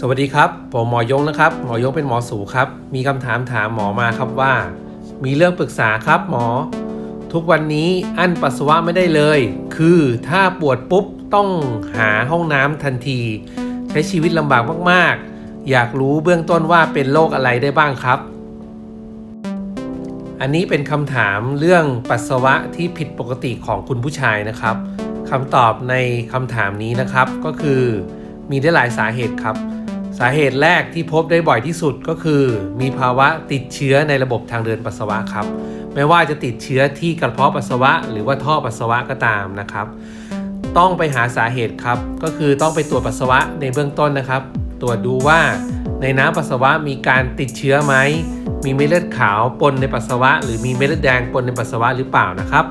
สวัสดีครับ ผมหมอยงนะครับ หมอยงเป็นหมอสูครับ มีคำถามถามหมอมาครับว่า มีเรื่องปรึกษาครับหมอ ทุกวันนี้อั้นปัสสาวะไม่ได้เลย คือถ้าปวดปุ๊บต้องหาห้องน้ำทันที ใช้ชีวิตลำบากมากๆ อยากรู้เบื้องต้นว่าเป็นโรคอะไรได้บ้างครับ อันนี้เป็นคำถามเรื่องปัสสาวะที่ผิดปกติของคุณผู้ชายนะครับคำตอบในคำถามนี้นะครับก็คือ มีได้หลายสาเหตุครับ สาเหตุแรกที่พบได้บ่อยที่สุดก็คือ มีภาวะติดเชื้อในระบบทางเดินปัสสาวะครับ ไม่ว่าจะติดเชื้อที่กระเพาะปัสสาวะ หรือว่าท่อปัสสาวะก็ตามนะครับ ต้องไปหาสาเหตุครับ ก็คือต้องไปตรวจปัสสาวะในเบื้องต้นนะครับ ตรวจดูว่าในน้ำปัสสาวะมีการติดเชื้อไหม มีเม็ดเลือดขาวปนในปัสสาวะ หรือมีเม็ดเลือดแดงปนในปัสสาวะหรือเปล่านะครับ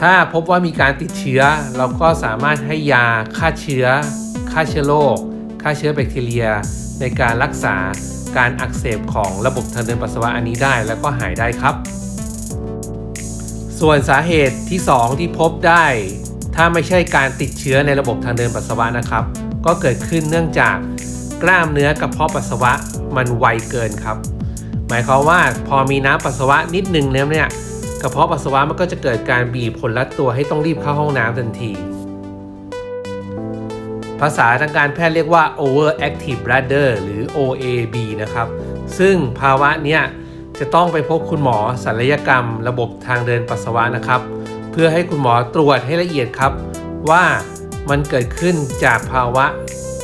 ถ้าพบว่ามีการติดเชื้อเราก็สามารถให้ยาฆ่าเชื้อฆ่าเชื้อโรค ฆ่าเชื้อแบคทีเรีย ในการรักษาการอักเสบของระบบทางเดินปัสสาวะอันนี้ได้แล้วก็หายได้ครับ ส่วนสาเหตุที่ 2 ที่พบได้ ถ้าไม่ใช่การติดเชื้อในระบบทางเดินปัสสาวะนะครับ ก็เกิดขึ้นเนื่องจากกล้ามเนื้อกระเพาะปัสสาวะมันไวเกินครับ หมายความว่าพอมีน้ำปัสสาวะนิดนึงแล้วเนี่ยกระเพาะปัสสาวะมันก็จะเกิดการบีบผลลัดตัวให้ต้องรีบเข้าห้องน้ำทันที ภาษาทางการแพทย์เรียกว่า overactive bladder หรือ OAB นะครับ ซึ่งภาวะเนี้ยจะต้องไปพบคุณหมอศัลยกรรม ระบบทางเดินปัสสาวะนะครับ เพื่อให้คุณหมอตรวจให้ละเอียดครับ ว่ามันเกิดขึ้นจากภาวะ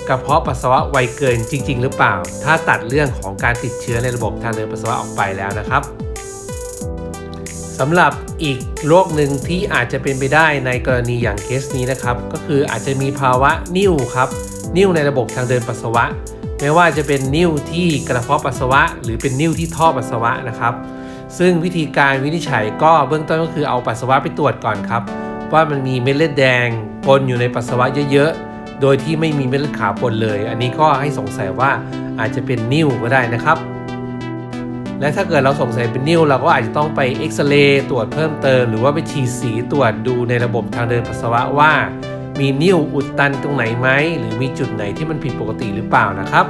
กระเพาะปัสสาวะไวเกินจริง ๆ หรือเปล่า ถ้าตัดเรื่องของการติดเชื้อในระบบทางเดินปัสสาวะออกไปแล้วนะครับ สำหรับอีกโรคหนึ่งที่อาจจะเป็นไปได้ในกรณีอย่างเคสนี้นะครับ ก็คืออาจจะมีภาวะนิ่วครับ นิ่วในระบบทางเดินปัสสาวะ ไม่ว่าจะเป็นนิ่วที่กระเพาะปัสสาวะ หรือเป็นนิ่วที่ท่อปัสสาวะนะครับ ซึ่งวิธีการวินิจฉัยก็เบื้องต้นก็คือเอาปัสสาวะไปตรวจก่อนครับ ว่ามันมีเม็ดเลือดแดงปนอยู่ในปัสสาวะเยอะๆ โดยที่ไม่มีเม็ดเลือดขาวปนเลย อันนี้ก็ให้สงสัยว่าอาจจะเป็นนิ่วก็ได้นะครับ และถ้าเกิดเราสงสัยเป็นนิ่วเราก็อาจจะต้องไปเอ็กซเรย์ตรวจเพิ่มเติม หรือว่าไปฉีดสีตรวจดูในระบบทางเดินปัสสาวะว่า มีนิ่วอุดตันตรงไหนไหมหรือมีจุดไหนที่มันผิดปกติหรือเปล่านะครับ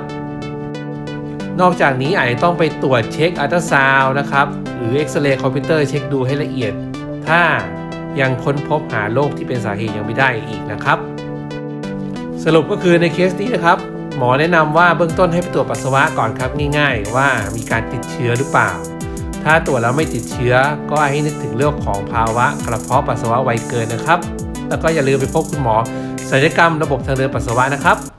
นอกจากนี้อาจจะต้องไปตรวจเช็คอัลตราซาวน์นะครับหรือเอ็กซเรย์คอมพิวเตอร์เช็คดูให้ละเอียด ถ้ายังค้นพบหาโรคที่เป็นสาเหตุยังไม่ได้อีกนะครับ สรุปก็คือในเคสนี้นะครับ หมอแนะนำว่าเบื้องต้นให้ไปตรวจปัสสาวะก่อนครับง่าย ๆ ว่ามีการติดเชื้อหรือเปล่า ถ้าตรวจแล้วไม่ติดเชื้อ ก็ให้นึกถึงเรื่องของภาวะกระเพาะปัสสาวะไวเกินนะครับ แล้วก็อย่าลืมไปพบคุณหมอศัลยกรรมระบบทางเดินปัสสาวะนะครับ